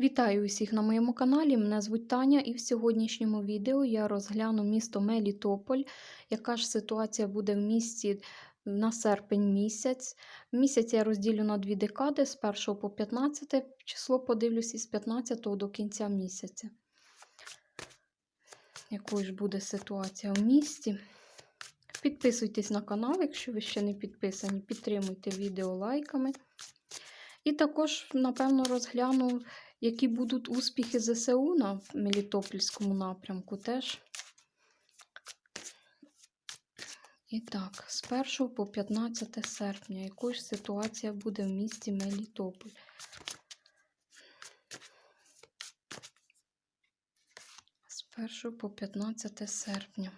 Вітаю усіх на моєму каналі. Мене звуть Таня, і в сьогоднішньому відео я розгляну місто Мелітополь. Яка ж ситуація буде в місті на серпень місяць? Місяць я розділю на дві декади з 1 по 15 число подивлюсь із 15 до кінця місяця. Якою ж буде ситуація в місті? Підписуйтесь на канал, якщо ви ще не підписані, підтримуйте відео лайками. І також, напевно, розгляну, які будуть успіхи ЗСУ на Мелітопольському напрямку теж. І так, з 1 по 15 серпня, якою ж ситуація буде в місті Мелітополь? З 1 по 15 серпня.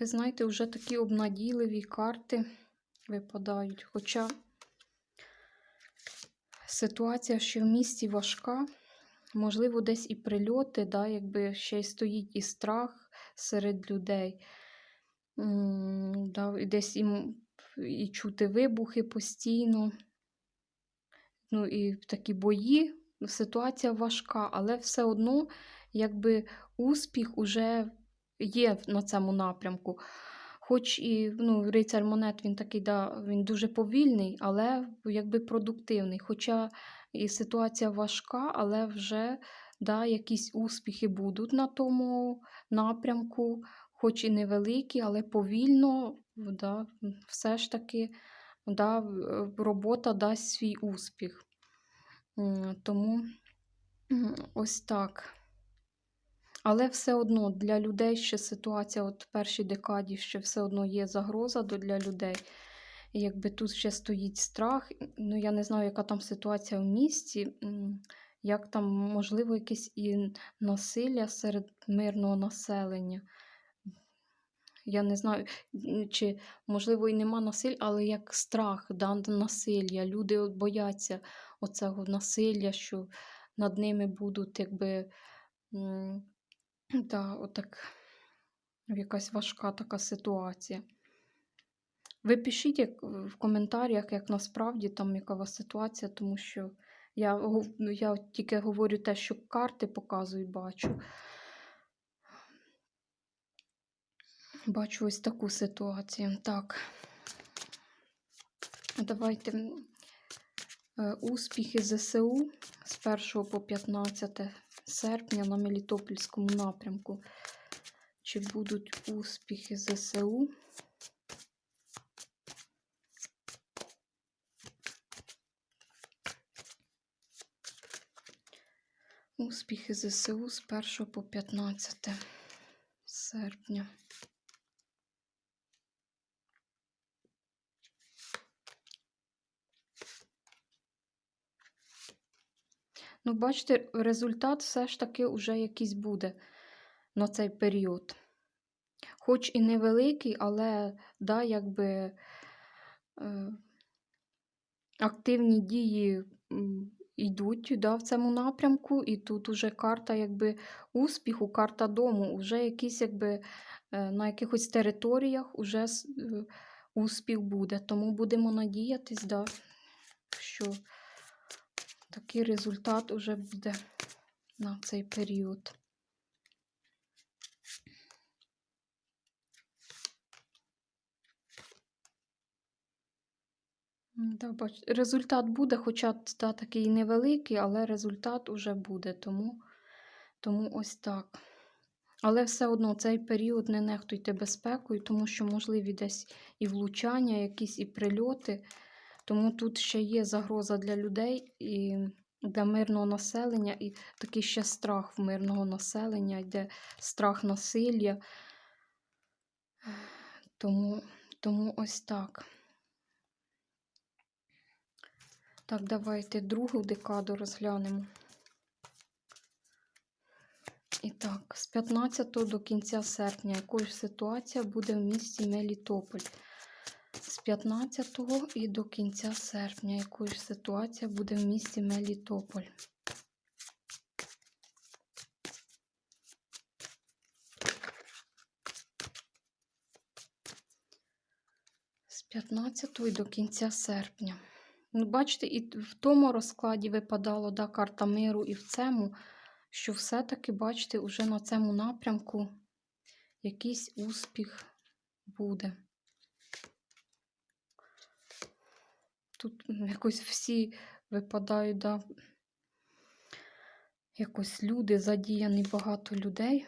Ви знаєте, вже такі обнадійливі карти випадають. Хоча ситуація ще в місті важка, можливо, десь і прильоти, да, якби ще й стоїть і страх серед людей. Да, десь і, і чути вибухи постійно. Ну, і такі бої. Ситуація важка, але все одно, якби успіх уже є на цьому напрямку. Хоч і ну, рицар монет він такий, да, він дуже повільний, але якби продуктивний. Хоча і ситуація важка, але вже да, якісь успіхи будуть на тому напрямку, хоч і невеликі, але повільно, да, все ж таки да, робота дасть свій успіх. Тому ось так. Але все одно для людей ще ситуація, от в першій декаді ще все одно є загроза для людей. Якби тут ще стоїть страх, ну я не знаю, яка там ситуація в місті, як там можливо якесь і насилля серед мирного населення. Я не знаю, чи можливо і нема насилля, але як страх, да, насилля. Люди бояться оцього насилля, що над ними будуть якби. Да, отак якась важка така ситуація. Ви пишіть як, в коментарях, як насправді там яка у вас ситуація, тому що я, ну, я тільки говорю те, що карти показують, бачу. Бачу ось таку ситуацію. Так. Давайте е, успіхи ЗСУ з 1 по 15 серпня на Мелітопольському напрямку. Чи будуть успіхи ЗСУ? Успіхи ЗСУ з 1 по 15 серпня. Ну, бачите, результат все ж таки вже якийсь буде на цей період. Хоч і невеликий, але да, якби е, активні дії йдуть да, в цьому напрямку, і тут уже карта якби успіху, карта дому, вже якісь якби е, на якихось територіях уже е, успіх буде. Тому будемо надіятись, да, що такий результат уже буде на цей період. Да, бач, результат буде, хоча та, такий невеликий, але результат уже буде. Тому, тому ось так. Але все одно цей період не нехтуйте безпекою, тому що можливі десь і влучання, якісь і прильоти. Тому тут ще є загроза для людей і для мирного населення, і такий ще страх в мирного населення, йде страх насилля. Тому, тому ось так. Так, давайте другу декаду розглянемо. І так, з 15 до кінця серпня якою ситуація буде в місті Мелітополь? З 15 і до кінця серпня якою ж ситуація буде в місті Мелітополь? З 15 і до кінця серпня. Ну, бачите, і в тому розкладі випадало да, карта миру, і в цьому, що все-таки, бачите, уже на цьому напрямку якийсь успіх буде. Тут якось всі випадають, да, якось люди задіяні, багато людей.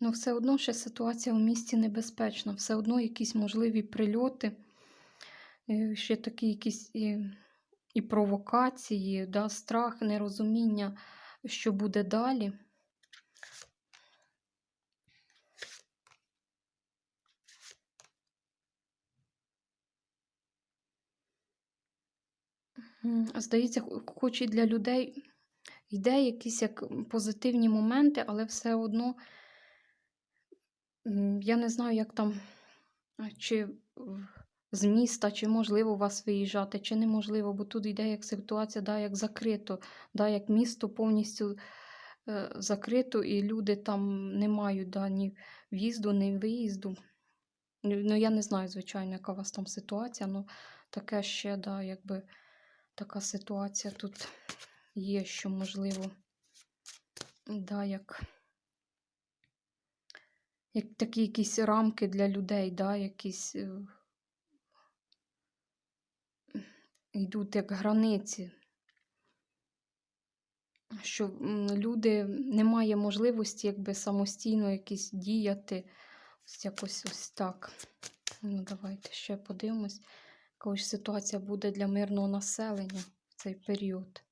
Ну, все одно ще ситуація в місті небезпечна, все одно якісь можливі прильоти, е, ще такі якісь і, і провокації, да, страх, нерозуміння, що буде далі. Здається, хоч і для людей йде якісь як позитивні моменти, але все одно я не знаю, як там, чи з міста, чи можливо вас виїжджати, чи неможливо, бо тут йде як ситуація, да, як закрито, да, як місто повністю е, закрито, і люди там не мають да, ні в'їзду, ні виїзду. Ну, я не знаю, звичайно, яка у вас там ситуація, але таке ще, да, якби така ситуація тут є, що можливо, да, як, як такі якісь рамки для людей, да, якісь е, йдуть як границі, що люди не має можливості якби самостійно якісь діяти. Ось якось ось так. Ну, давайте ще подивимось. Яка ж ситуація буде для мирного населення в цей період.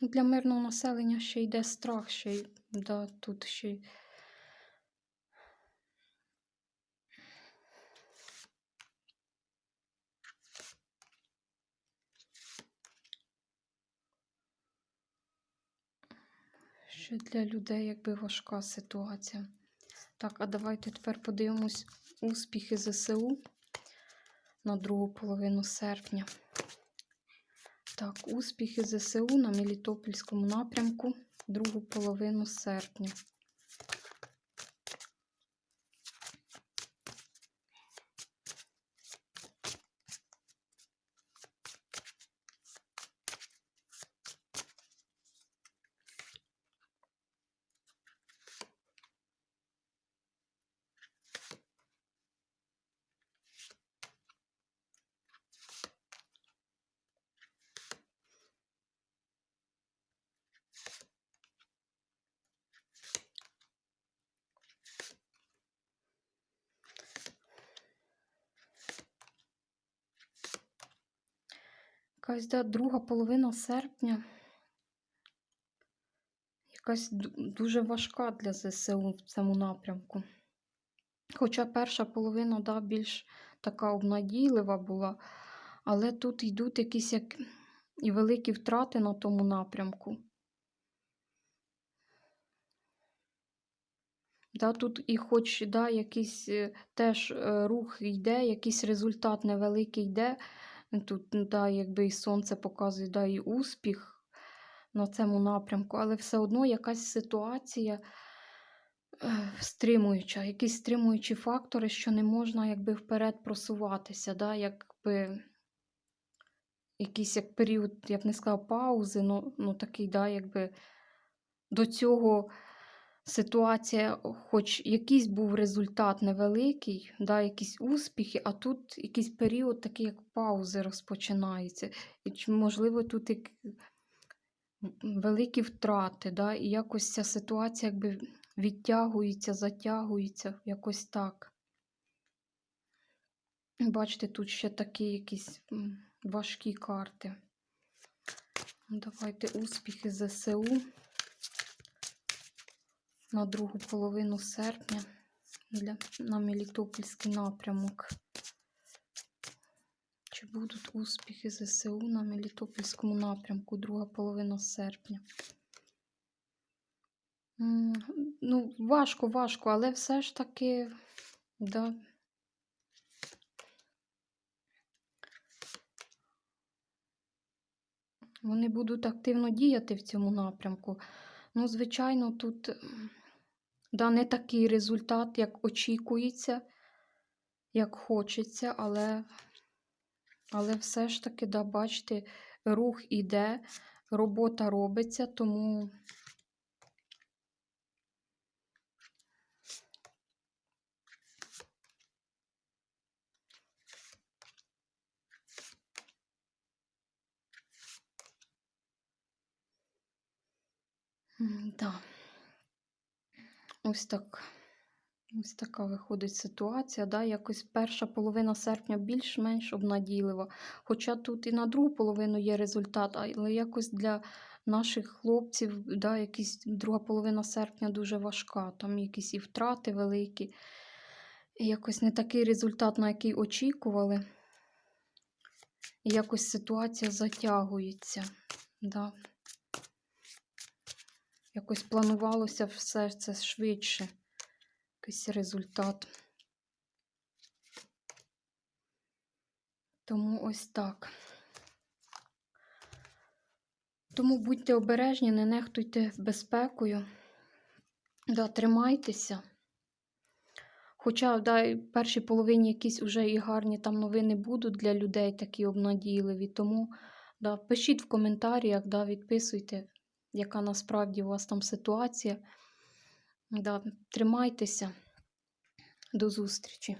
Для мирного населення ще йде страх, ще й да, тут ще й ще для людей якби важка ситуація. Так, а давайте тепер подивимось успіхи ЗСУ на другу половину серпня. Так, успіхи ЗСУ на Мелітопольському напрямку другу половину серпня. Якась да, друга половина серпня. Якась дуже важка для ЗСУ в цьому напрямку. Хоча перша половина да, більш така обнадійлива була, але тут йдуть якісь як і великі втрати на тому напрямку. Да, тут і хоч да, якийсь е, теж е, рух йде, якийсь результат невеликий йде. Тут да, якби і сонце показує да, і успіх на цьому напрямку, але все одно якась ситуація е, стримуюча, якісь стримуючі фактори, що не можна якби вперед просуватися, да, якби якийсь як період, я б не сказала, паузи, ну, ну такий, да, якби до цього ситуація, хоч якийсь був результат невеликий, да, якісь успіхи, а тут якийсь період такий, як паузи розпочинається. І можливо, тут як великі втрати, да, і якось ця ситуація якби відтягується, затягується, якось так. Бачите, тут ще такі якісь важкі карти. Давайте успіхи ЗСУ на другу половину серпня для, на Мелітопольський напрямок. Чи будуть успіхи ЗСУ на Мелітопольському напрямку друга половина серпня? Ну, важко, важко, але все ж таки, да. Вони будуть активно діяти в цьому напрямку. Ну, звичайно, тут да, не такий результат, як очікується, як хочеться, але, але все ж таки, да, бачите, рух іде, робота робиться, тому да. Ось так. Ось така виходить ситуація. Да? Якось перша половина серпня більш-менш обнадійлива. Хоча тут і на другу половину є результат, але якось для наших хлопців да, якісь друга половина серпня дуже важка. Там якісь і втрати великі. І якось не такий результат, на який очікували. Якось ситуація затягується. Да. Якось планувалося все це швидше якийсь результат. Тому ось так. Тому будьте обережні, не нехтуйте безпекою. Да, тримайтеся. Хоча да, в першій половині якісь вже і гарні там новини будуть для людей, такі обнадійливі. Тому да, пишіть в коментарях, да, відписуйте, яка насправді у вас там ситуація. Да, тримайтеся. До зустрічі!